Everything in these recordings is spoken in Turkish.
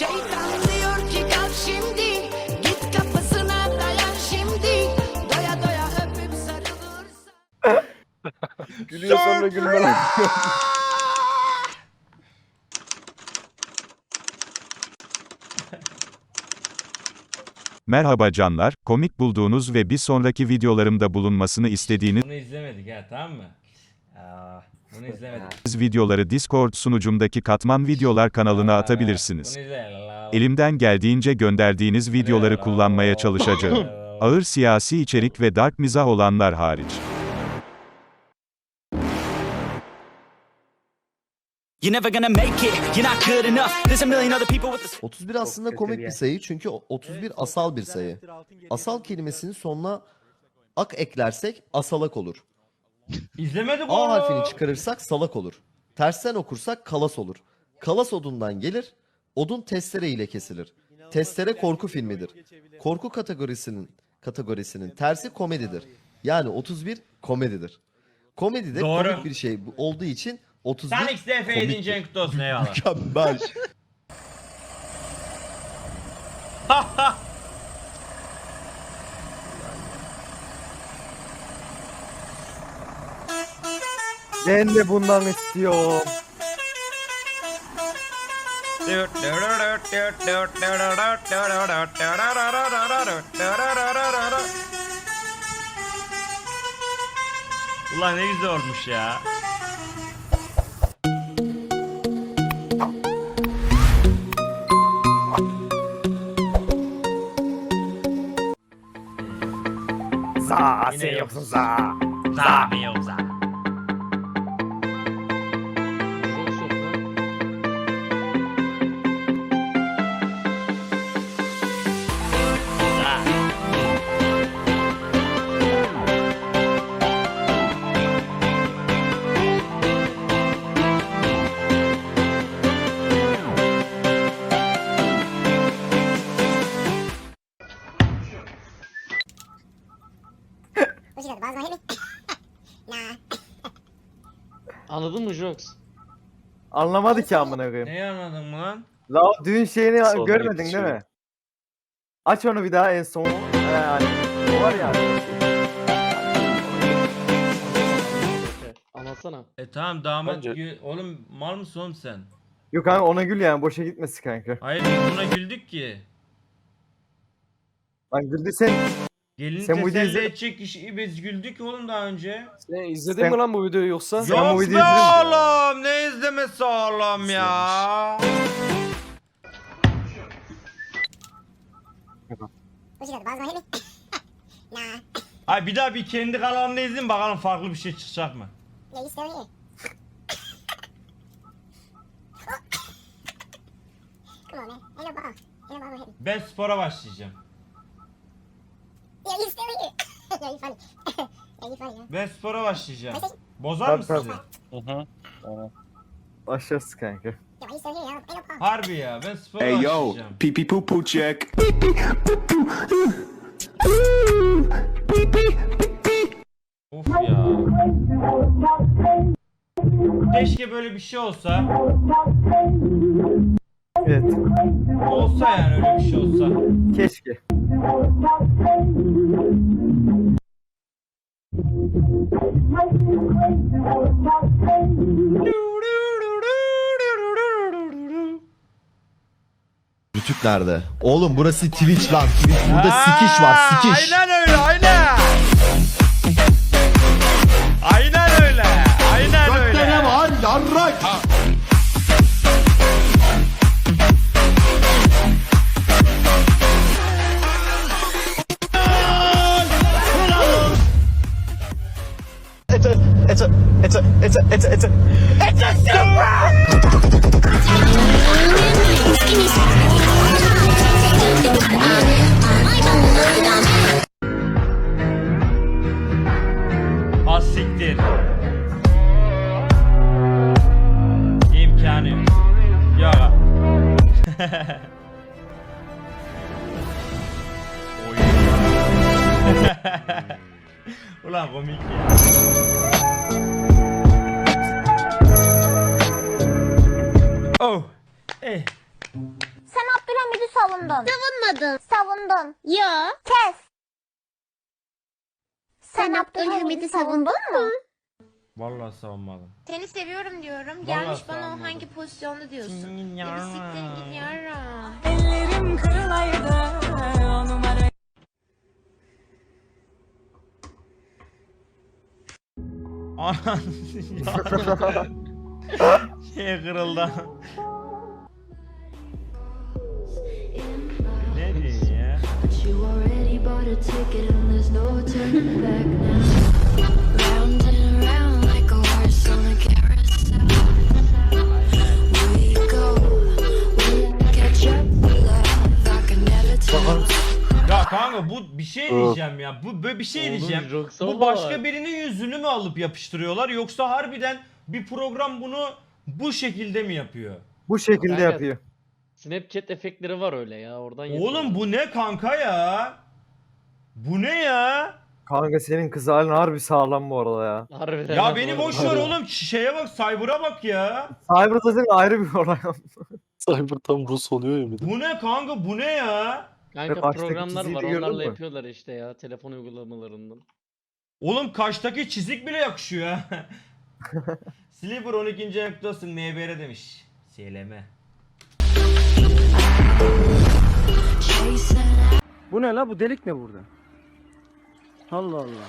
Şeytan diyor ki kalk şimdi Git kapısına dayan şimdi Doya doya öpüp sarılırsa Gülüyor sonra gülme lan. Merhaba canlar, komik bulduğunuz ve bir sonraki videolarımda bulunmasını istediğiniz Bunu izlemedik ha tamam mı? Aa, bunu izlemedik. videoları Discord sunucumdaki Katman Videolar kanalına atabilirsiniz. Bunu Elimden geldiğince gönderdiğiniz videoları kullanmaya çalışacağım. Ağır siyasi içerik ve dark mizah olanlar hariç. You're never gonna make it, you're not good enough. There's a million other people with the 31 aslında komik bir sayı çünkü o- 31 asal bir sayı. Asal kelimesinin sonuna ak eklersek asalak olur. İzlemedik A onu. harfini çıkarırsak salak olur. Tersten okursak kalas olur. Kalas odundan gelir, odun testere ile kesilir. Testere korku filmidir. Korku kategorisinin kategorisinin tersi komedidir. Yani 31 komedidir. Komedi de Doğru. komik bir şey bu- olduğu için 31 Sen XDF 7. komiktir. renk olsun eyvallah. Mükemmel. Ben de bundan istiyorum. Ulan ne güzel olmuş ya. Za sen yok. yoksun za. Za mı yoksa? Anlamadı ki amına koyayım. Neyi anladın lan? La o düğün şeyini Sonra görmedin değil yetişiyor. mi? Aç onu bir daha en son. Yani o var ya. Anlatsana. E tamam damat Bence- gü- Oğlum mal mısın oğlum sen? Yok kanka ona gül yani boşa gitmesi kanka. Hayır biz buna güldük ki. Lan güldü sen. Gelin Sen bu videoyu teselli edecek kişi biz güldük oğlum daha önce. Sen izledin Sen- mi lan bu videoyu yoksa? Sen bu Yok be videoyu izledin mi? oğlum ne izlemesi oğlum ya. Ay bir daha bir kendi kanalında izleyin bakalım farklı bir şey çıkacak mı? Yeah, you still Ben spora başlayacağım. Bozar Tabii, mısın tabii. sen? Hı hı. Başlarız kanka. Harbi ya ben spora Hey yo, başlayacağım. pee pee poo poo check. Of ya. Keşke böyle bir şey olsa. Evet. Olsa yani öyle bir şey olsa. Keşke. Rütük nerede? Oğlum burası Twitch lan. Twitch. Burada sikiş var sikiş. Aynen öyle. Aynen Savundun. Ya. Kes. Sen Abdülhamid'i savundun mu? Vallahi savunmadım. Seni seviyorum diyorum. Gelmiş bana o hangi pozisyonda diyorsun. Senin Ya bir siktir yarın. git yarın. Ellerim kırılaydı o numara Anan Şey kırıldı. Ya kanka bu bir şey diyeceğim ya. Bu böyle bir şey diyeceğim. Bu başka birinin yüzünü mü alıp yapıştırıyorlar yoksa harbiden bir program bunu bu şekilde mi yapıyor? Bu şekilde Kanka, yapıyor. Snapchat efektleri var öyle ya oradan Oğlum bu ne kanka ya? Bu ne ya? Kanka senin kız halin harbi sağlam bu arada ya. Harbiden. Ya beni boş ver oğlum. Şeye bak, Cyber'a bak ya. Cyber'da senin ayrı bir olay. Cyber tam Rus oluyor ya bir de. Bu ne kanka? Bu ne ya? Kanka Baştaki programlar var de gördün onlarla mü? yapıyorlar işte ya telefon uygulamalarından. Oğlum kaştaki çizik bile yakışıyor ha. Sleeper 12. ayaktasın NBR demiş. Seyleme. Chasing Bu ne la bu delik ne burada? Allah Allah.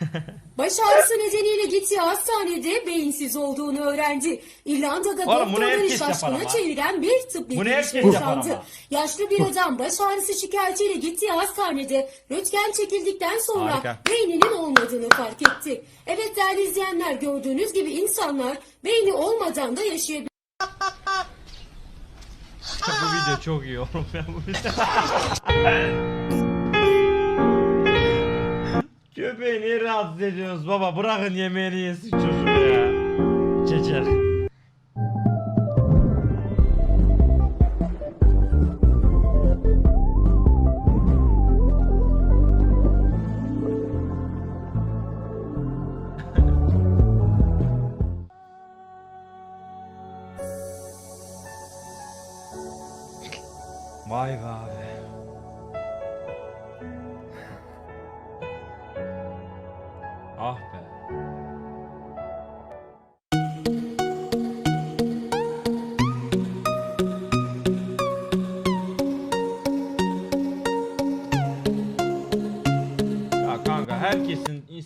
Baş ağrısı nedeniyle gittiği hastanede beyinsiz olduğunu öğrendi. İrlanda'da Oğlum bunu doktorları herkes yapar şaşkına ama. çeviren bir tıbbi Bunu herkes yapar yaşandı. ama. Yaşlı bir adam baş ağrısı şikayetiyle gittiği hastanede röntgen çekildikten sonra Harika. beyninin olmadığını fark etti. Evet değerli izleyenler gördüğünüz gibi insanlar beyni olmadan da yaşayabilir. bu video çok iyi oğlum ya bu video. Köpeği niye rahatsız ediyorsunuz baba? Bırakın yemeğini yesin çocuğu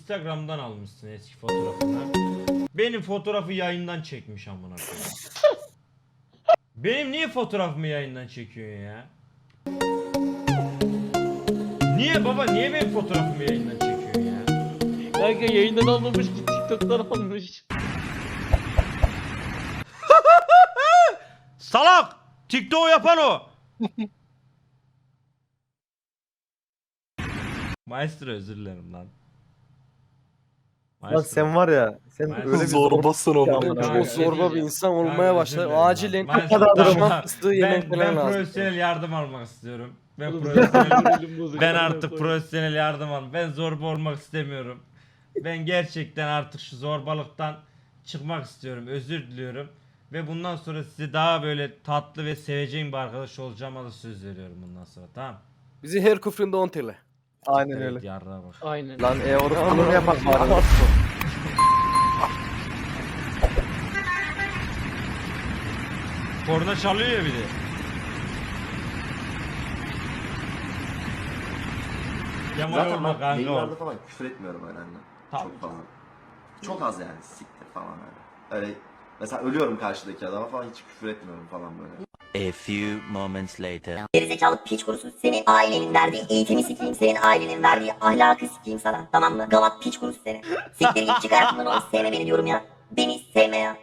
Instagram'dan almışsın eski fotoğrafını. Benim fotoğrafı yayından çekmiş amına koyayım. Benim niye fotoğrafımı yayından çekiyorsun ya? Niye baba niye benim fotoğrafımı yayından çekiyorsun ya? Kanka yayından almamış ki TikTok'tan almış. Salak! TikTok yapan o. Maestro özür dilerim lan. Bak sen var ya. Sen Ben- öyle bir Zorbasın. Kanka, Çok kanka, zorba bir insan olmaya başladı. lan. Acilen Maestro, drama fıstığı yemek ben, falan ben lazım. profesyonel yardım almak istiyorum. Ben Oğlum, profesyonel ben artık profesyonel yardım al. Ben zorba olmak istemiyorum. Ben gerçekten artık şu zorbalıktan çıkmak istiyorum. Özür diliyorum. Ve bundan sonra size daha böyle tatlı ve seveceğim bir arkadaş olacağıma da söz veriyorum bundan sonra. Tamam. Bizi her küfründe 10 TL. Aynen Evet, öyle. yarrağa bak. Aynen. Lan e orada bunu yapar bari. Korna çalıyor ya bir de. Kemal olma kanka ol. yayınlarda falan küfür etmiyorum öyle. Tamam. Çok fazla. Çok az yani siktir falan öyle. Öyle mesela ölüyorum karşıdaki adama falan hiç küfür etmiyorum falan böyle. A few moments later. Gerizekalı piç kurusu senin ailenin verdiği eğitimi sikeyim senin ailenin verdiği ahlakı sikeyim sana tamam mı? Gavat piç kurusu seni. Siktir git çık hayatımdan onu sevme beni diyorum ya. Beni sevme ya.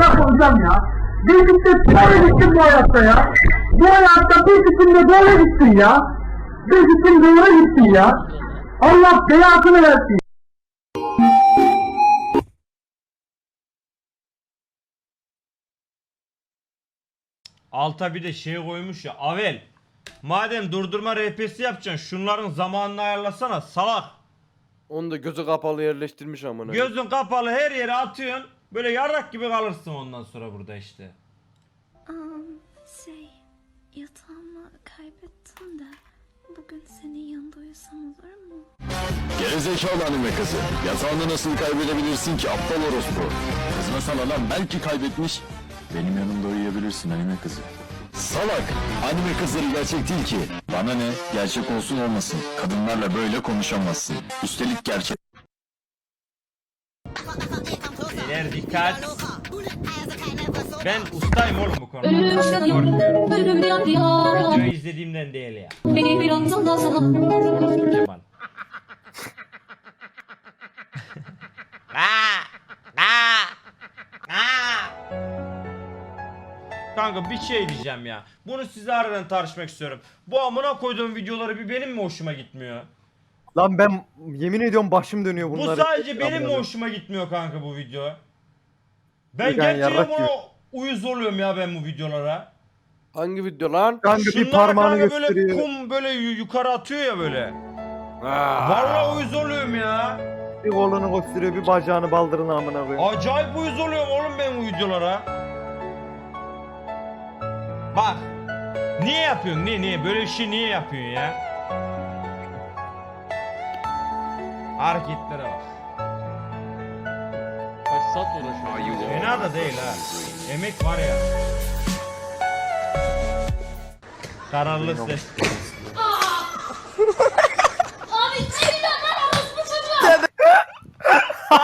Yapacağım ya. Bir gittin böyle gittin bu hayatta ya. Bu hayatta bir gittin de böyle gittin ya. Bir gittin böyle gittin ya. Allah belasını versin. Alta bir de şey koymuş ya. Avel. Madem durdurma RP'si yapacaksın şunların zamanını ayarlasana salak. Onu da gözü kapalı yerleştirmiş amına. Gözün kapalı her yere atıyorsun. Böyle yarrak gibi kalırsın ondan sonra burada işte. şey yatağımı kaybettim de bugün senin yanında uyusam olur mu? Gerizekalı anime kızı. Yatağını nasıl kaybedebilirsin ki aptal orospu? Kızma sana lan belki kaybetmiş. Benim yanımda uyuyabilirsin anime kızı. Salak! Anime kızları gerçek değil ki. Bana ne? Gerçek olsun olmasın. Kadınlarla böyle konuşamazsın. Üstelik gerçek. Beyler dikkat. Ben ustayım oğlum bu konuda. Korkmuyorum. Videoyu izlediğimden değil ya. Orospu Kemal. Kanka bir şey diyeceğim ya. Bunu size aradan tartışmak istiyorum. Bu amına koyduğum videoları bir benim mi hoşuma gitmiyor? Lan ben yemin ediyorum başım dönüyor Bu bunları. sadece benim mi hoşuma gitmiyor kanka bu video? Ben gerçekten yarrak buna gibi. uyuz oluyorum ya ben bu videolara. Hangi video lan? Kanka bir Şunlar parmağını kanka böyle gösteriyor. kum böyle yu- yukarı atıyor ya böyle. Vallahi uyuz oluyorum ya. Bir kolunu gösteriyor, bir bacağını baldırına amına koyuyor. Acayip uyuz oluyorum oğlum ben bu videolara. Bak. Niye yapıyorsun? Niye niye? Böyle bir şey niye yapıyorsun ya? Hareketlere bak. Kaç saat uğraşıyor? Fena da değil ha. Emek var ya. Kararlı ses.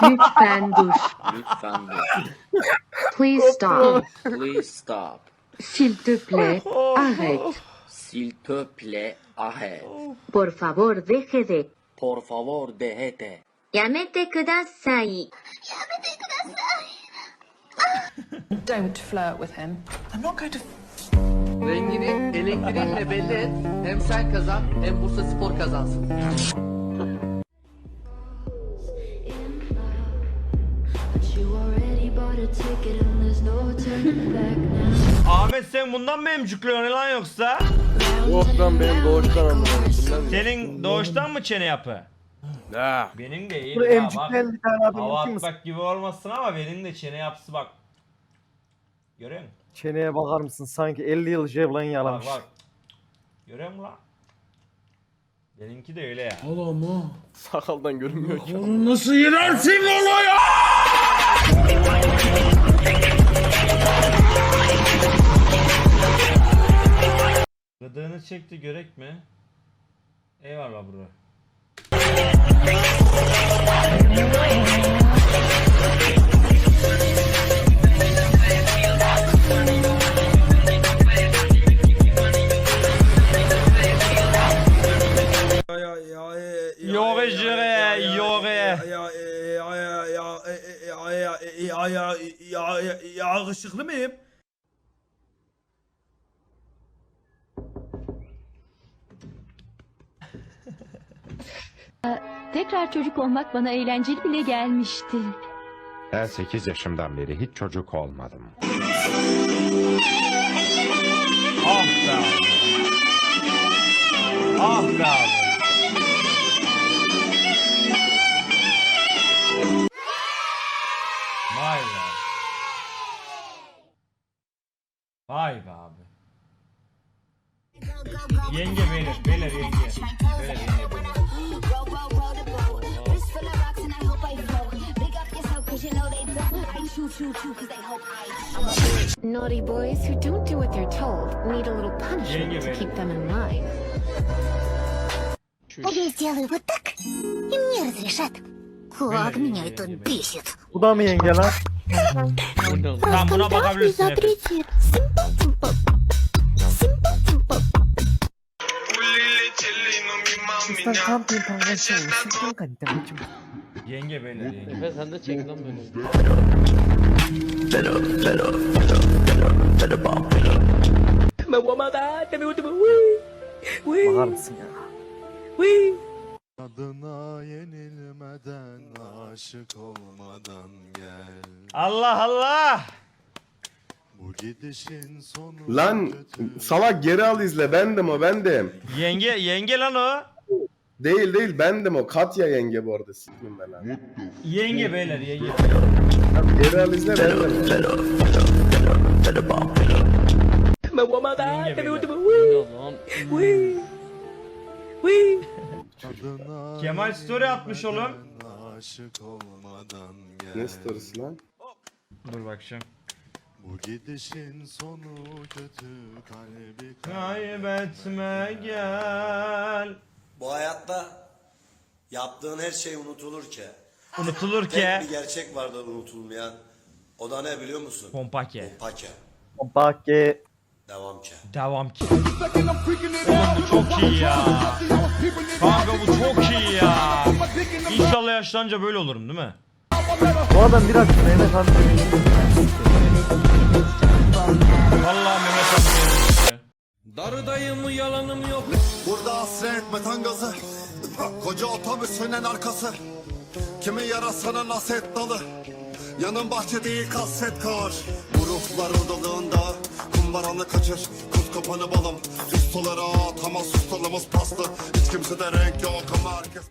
Lütfen dur. Lütfen Please stop. Please stop. S'il te plaît, oh. arrête. S'il te plaît, arrête. Oh. Por favor, deje de. Por favor, deje. Yamete kudasai. Yamete kudasai. Ah. Don't flirt with him. I'm not going to... Rengini elektriğinle belli et. Hem sen kazan hem Bursa Spor kazansın. Ahmet sen bundan mı emcükliyorsun lan yoksa? Yok lan benim doğuştan anlamadım. Senin doğuştan mı çene yapı? Ha. Benim de iyi. Bu ha, emcikleyen bir tane bak. adam Hava atmak gibi olmasın ama benim de çene yapısı bak. Görüyor musun? Çeneye bakar mısın? Sanki 50 yıl jevlan Bak yalamış. bak. Görüyor musun lan? Benimki de öyle ya. Sakaldan görünmüyor ki. Gıdığını çekti görek mi? Eyvallah bro. Yore jure, yore. Yakışıklı mıyım? Tekrar çocuk olmak bana eğlenceli bile gelmişti. Ben 8 yaşımdan beri hiç çocuk olmadım. Ah be abi. Ah be abi. Vay be. Vay be abi. Yenge beyler, beyler yenge. Beyler yenge Naughty boys who don't do what they're told need a little punishment to keep them in line. Я сделаю вот так, и мне разрешат. Как меня это бесит. Bu da mı yenge lan? Tamam buna bakabilirsin Efe. Yenge beyler yenge. Efe sen de çek lan böyle. Bakar mısın ya? Adına yenilmeden, aşık olmadan gel. Allah Allah. Bu gidişin sonu Lan salak geri al izle bendim o bendim. Yenge yenge lan o. Değil değil bendim o. Katya yenge bu arada. Sikmim ben abi. Yenge beyler yenge. Geri al izle bendim. Yenge beyler. Kemal story atmış oğlum. Ne storiesi lan? Dur bakacağım. Bu gidişin sonu kötü kalbi Kaybetme gel. Bu hayatta yaptığın her şey unutulur ki. Unutulur ki. Tek bir gerçek vardır unutulmayan. O da ne biliyor musun? Pompake. Pake. Kompake. Devam ki. Devam ki. Oğlum bu çok iyi ya. Kanka bu çok iyi ya. İnşallah yaşlanınca böyle olurum değil mi? Bu adam biraz Mehmet abi Vallahi Mehmet. Darıdayım yalanım yok. Burada hasret metan gazı Koca otobüsünün arkası. Kimi yarasının aset dalı Yanın bahçe değil kasvet kar. Bu ruhlar odalığında Kumbaranı kaçır Kuz kapanı balım. Ustalara at ama sustalımız paslı. Hiç kimse de renk yok ama herkes